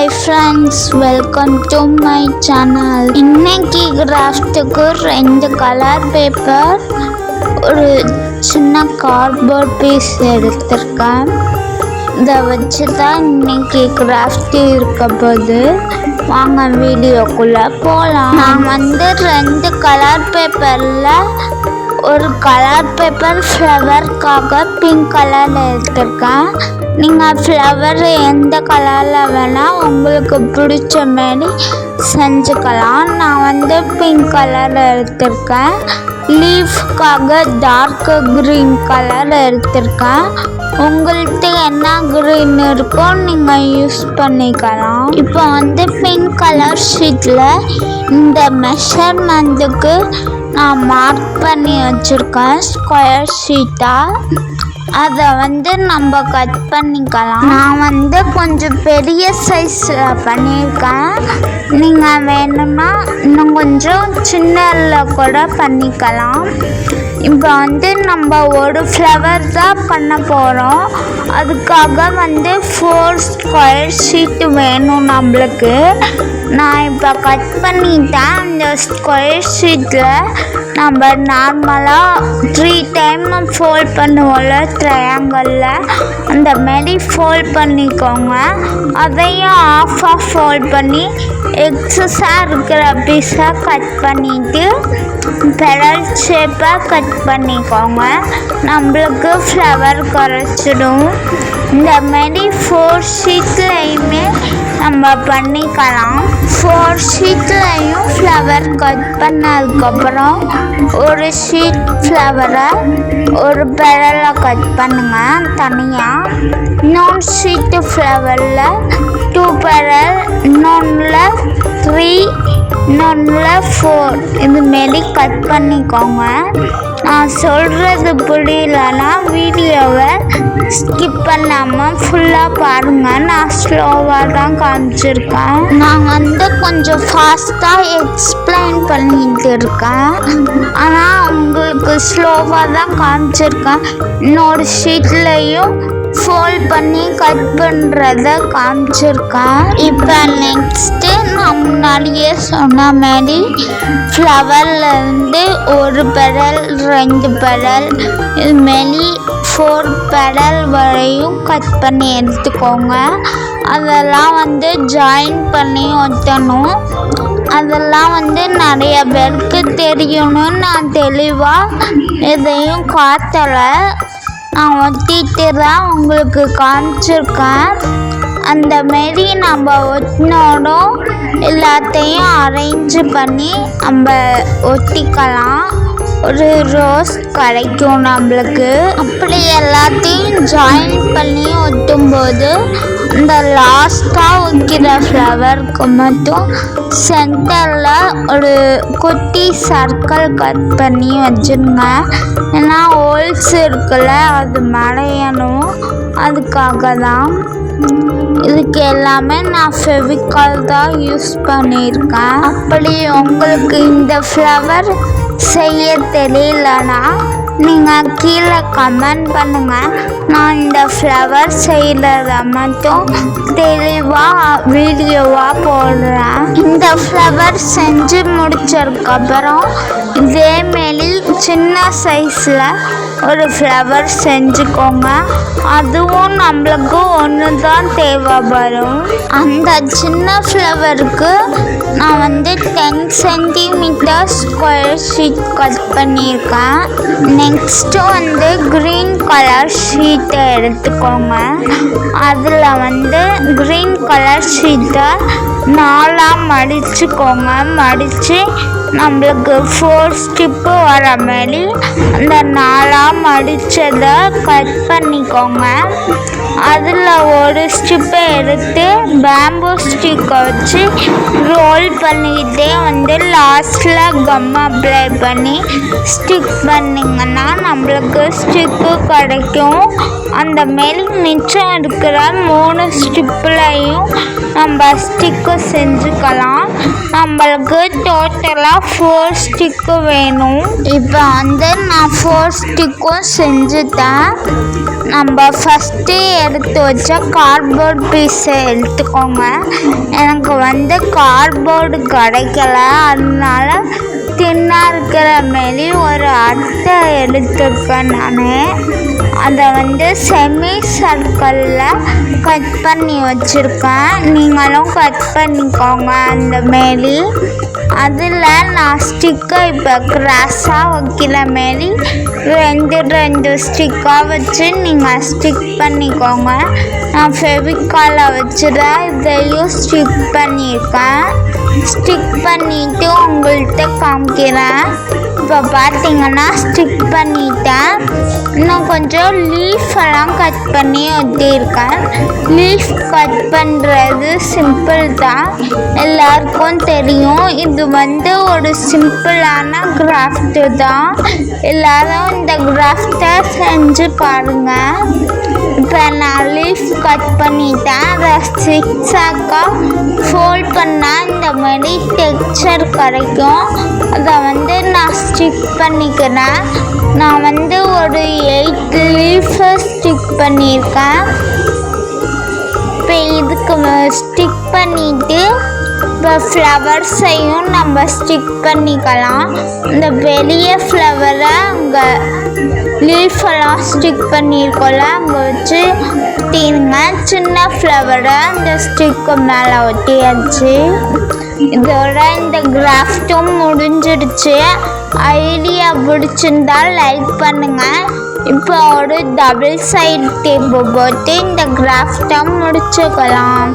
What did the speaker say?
Hi friends welcome to my channel இன்னைக்கு கிராஃப்ட்டுக்கு ரெண்டு கலர் பேப்பர் ஒரு சின்ன கார்ட்போர்ட் பீஸ் எடுத்திருக்கேன். இதை வச்சு தான் இன்னைக்கு கிராஃப்ட் இருக்க போது வாங்க வீடியோக்குள்ளே போகலாம் நான் வந்து ரெண்டு கலர் பேப்பரில் ஒரு கலர் பேப்பர் ஃப்ளவருக்காக பிங்க் கலரில் எடுத்திருக்கேன். நீங்கள் ஃப்ளவர் எந்த கலரில் வேணால் உங்களுக்கு பிடிச்ச மாரி செஞ்சுக்கலாம். நான் வந்து பிங்க் கலரில் எடுத்திருக்கேன். லீஃப்காக டார்க் க்ரீன் கலர் எடுத்திருக்கேன். உங்களுக்கு என்ன க்ரீன் இருக்கோ நீங்கள் யூஸ் பண்ணிக்கலாம். இப்போ வந்து பிங்க் கலர் ஷீட்டில் இந்த மெஷர்மெண்ட்டுக்கு நான் மார்க் பண்ணி வச்சுருக்கேன் ஸ்கொயர் ஷீட்டாக அதை வந்து நம்ம கட் பண்ணிக்கலாம். நான் வந்து கொஞ்சம் பெரிய சைஸில் பண்ணியிருக்கேன். நீங்கள் வேணும்னா இன்னும் கொஞ்சம் சின்னதில் கூட பண்ணிக்கலாம். இப்போ வந்து நம்ம ஒரு ஃப்ளவர் தான் பண்ண போகிறோம் அதுக்காக வந்து ஃபோர் ஸ்கொயர் ஷீட் வேணும் நம்மளுக்கு. நான் இப்போ கட் பண்ணிட்டேன். அந்த ஸ்கொயர் ஷீட்டில் நம்ம நார்மலாக த்ரீ டைம் ஃபோல்ட் பண்ணுவோம்ல ட்ரையாங்கலில் அந்த மாரி ஃபோல்ட் பண்ணிக்கோங்க. அதையும் ஆஃப் ஆஃப் ஃபோல்ட் பண்ணி எக்ஸஸாக இருக்கிற பீஸை கட் பண்ணிவிட்டு பெரல் ஷேப்பாக கட் பண்ணிக்கோங்க நம்மளுக்கு ஃப்ளவர் குறைச்சிடும் இந்த மாரி ஃபோர் ஷீட்லேயுமே நம்ம பண்ணிக்கலாம் ஃபோர் ஷீட்லேயும் ஃப்ளவர் கட் பண்ணதுக்கப்புறம் ஒரு ஷீட் ஃப்ளவரை ஒரு பெரலை கட் பண்ணுங்கள் தனியாக இன்னொரு ஷீட்டு ஃப்ளவரில் டூ பெரல் இன்னொன்றில் த்ரீ இன்னொன்றில் ஃபோர் இதுமாரி கட் பண்ணிக்கோங்க. நான் சொல்கிறது புரியலன்னா வீடியோவை ஸ்கிப் பண்ணாமல் ஃபுல்லாக பாருங்கள் நான் ஸ்லோவாக தான் காமிச்சிருக்கேன். நான் வந்து கொஞ்சம் ஃபாஸ்ட்டாக எக்ஸ்பிளைன் பண்ணிட்டு இருக்கேன். ஆனால் உங்களுக்கு ஸ்லோவாக தான் காமிச்சிருக்கேன். இன்னொரு ஷீட்லேயும் ஃபோல்ட் பண்ணி கட் பண்ணுறத காமிச்சிருக்கேன் இப்போ நெக்ஸ்ட்டு நான் முன்னாடியே சொன்ன மாதிரி ஃப்ளவர்லேருந்து ஒரு பெடல் ரெண்டு பெடல் இதுமாரி ஃபோர் பெடல் வரையும் கட் பண்ணி எடுத்துக்கோங்க. அதெல்லாம் வந்து ஜாயின் பண்ணி ஒட்டணும். அதெல்லாம் வந்து நிறைய பேருக்கு தெரியணும்னு நான் தெளிவாக எதையும் காட்டலை. நான் ஒட்டிட்டு தான் உங்களுக்கு காமிச்சிருக்கேன். அந்த மாரி நம்ம ஒட்டினோடும் எல்லாத்தையும் அரேஞ்ச் பண்ணி நம்ம ஒட்டிக்கலாம். ஒரு ரோஸ் கிடைக்கும் நம்மளுக்கு. அப்படி எல்லாத்தையும் ஜாயின் பண்ணி ஒட்டும்போது இந்த லாஸ்ட்டாக வைக்கிற ஃப்ளவருக்கு மட்டும் சென்டரில் ஒரு குட்டி சர்க்கிள் கட் பண்ணி வச்சுருங்க. ஏன்னா ஹோல்ஸ் இருக்குல்ல அது மறையணும். அதுக்காக தான் இதுக்கு எல்லாமே நான் ஃபெவிகால் தான் யூஸ் பண்ணியிருக்கேன். அப்படி உங்களுக்கு இந்த ஃப்ளவர் செய்ய தெரியலனா நீங்கள் கீழே கமெண்ட் பண்ணுங்கள் நான் இந்த ஃப்ளவர் செய்கிறத மட்டும் தெளிவாக வீடியோவாக போடுறேன். இந்த ஃப்ளவர் செஞ்சு முடிச்சதுக்கப்புறம் இதேமாரி சின்ன சைஸில் ஒரு ஃப்ளவர் செஞ்சுக்கோங்க. அதுவும் நம்மளுக்கு ஒன்று தான் தேவைப்படும். அந்த சின்ன ஃப்ளவருக்கு நான் வந்து ten centimetre square sheet cut பண்ணியிருக்கேன். நெக்ஸ்ட்டு வந்து க்ரீன் கலர் ஷீட்டை எடுத்துக்கோங்க. அதில் வந்து க்ரீன் கலர் ஷீட்டை நாலாக மடிச்சுக்கோங்க. மடித்து நம்மளுக்கு ஃபோர் ஸ்டிப்பு வர மாதிரி அந்த நாலாக மடித்ததை கட் பண்ணிக்கோங்க. அதில் ஒரு ஸ்டிப்பை எடுத்து பேம்பூ ஸ்டிக்கை வச்சு ரோல் பண்ணிக்கிட்டே வந்து லாஸ்ட்டில் கம் அப்ளை பண்ணி ஸ்டிக் பண்ணிங்கன்னா நம்மளுக்கு ஸ்டிக்கு கிடைக்கும். அந்த மாரி மிச்சம் இருக்கிற மூணு ஸ்டிப்லையும் நம்ம ஸ்டிக்கு செஞ்சுக்கலாம். நம்மளுக்கு டோட்டலாக ஃபோர் ஸ்டிக்கு வேணும். இப்போ வந்து நான் ஃபோர் ஸ்டிக்கும் செஞ்சுட்டேன். நம்ம ஃபஸ்ட்டு எடுத்து வச்ச கார்ட்போர்ட் பீஸை எடுத்துக்கோங்க. எனக்கு வந்து கார்ட்போர்டு கிடைக்கல. அதனால இருக்கிற மாரி ஒரு அட்டை எடுத்துப்பேன் நான் அதை வந்து செமி சர்க்கிளில் கட் பண்ணி வச்சுருக்கேன். நீங்களும் கட் பண்ணிக்கோங்க அந்த மாரி அதில் நான் ஸ்டிக்கை இப்போ கிராஸாக வைக்கிற மாரி ரெண்டு ரெண்டு ஸ்டிக்காக வச்சு நீங்கள் ஸ்டிக் பண்ணிக்கோங்க. நான் ஃபெவிகாலை வச்சு தான் இதையும் ஸ்டிக் பண்ணியிருக்கேன் ஸ்டிக் பண்ணிவிட்டு உங்கள்கிட்ட காமிக்கிறேன். இப்போ பார்த்தீங்கன்னா ஸ்டிக் பண்ணிட்டேன். இன்னும் கொஞ்சம் லீஃப் எல்லாம் கட் பண்ணி ஒட்டியிருக்கேன். லீஃப் கட் பண்ணுறது சிம்பிள் தான். எல்லாருக்கும் தெரியும். இது வந்து ஒரு சிம்பிளான கிராஃப்ட்டு தான். எல்லாரும் இந்த கிராஃப்டை செஞ்சு பாருங்கள் இப்போ நான் லீஃப் கட் பண்ணிட்டேன் அதை சிக்ஸாக்காக ஃபோல்ட் பண்ணால் இந்த மாதிரி டெக்ஸ்சர் கிடைக்கும் அதை வந்து நான் ஸ்டிக் பண்ணிக்கிறேன் நான் வந்து ஒரு எயிட் லீஃபை ஸ்டிக் பண்ணியிருக்கேன் இப்போ இதுக்கு ஸ்டிக் பண்ணிவிட்டு இப்போ ஃப்ளவர்ஸையும் நம்ம ஸ்டிக் பண்ணிக்கலாம். இந்த வெளிய ஃப்ளவரை அங்கே லீஃபெல்லாம் ஸ்டிக் பண்ணியிருக்கோம்ல அங்கே வச்சு ஒட்டிடுங்க சின்ன ஃப்ளவரை அந்த ஸ்டிக்கு மேலே ஒட்டியாச்சு. இதோட இந்த கிராஃப்ட்டும் முடிஞ்சிடுச்சு. ஐடியா பிடிச்சிருந்தா லைக் பண்ணுங்கள் இப்போ ஒரு டபுள் சைடு டேப்பு போட்டு இந்த கிராஃப்டை முடிச்சுக்கலாம்.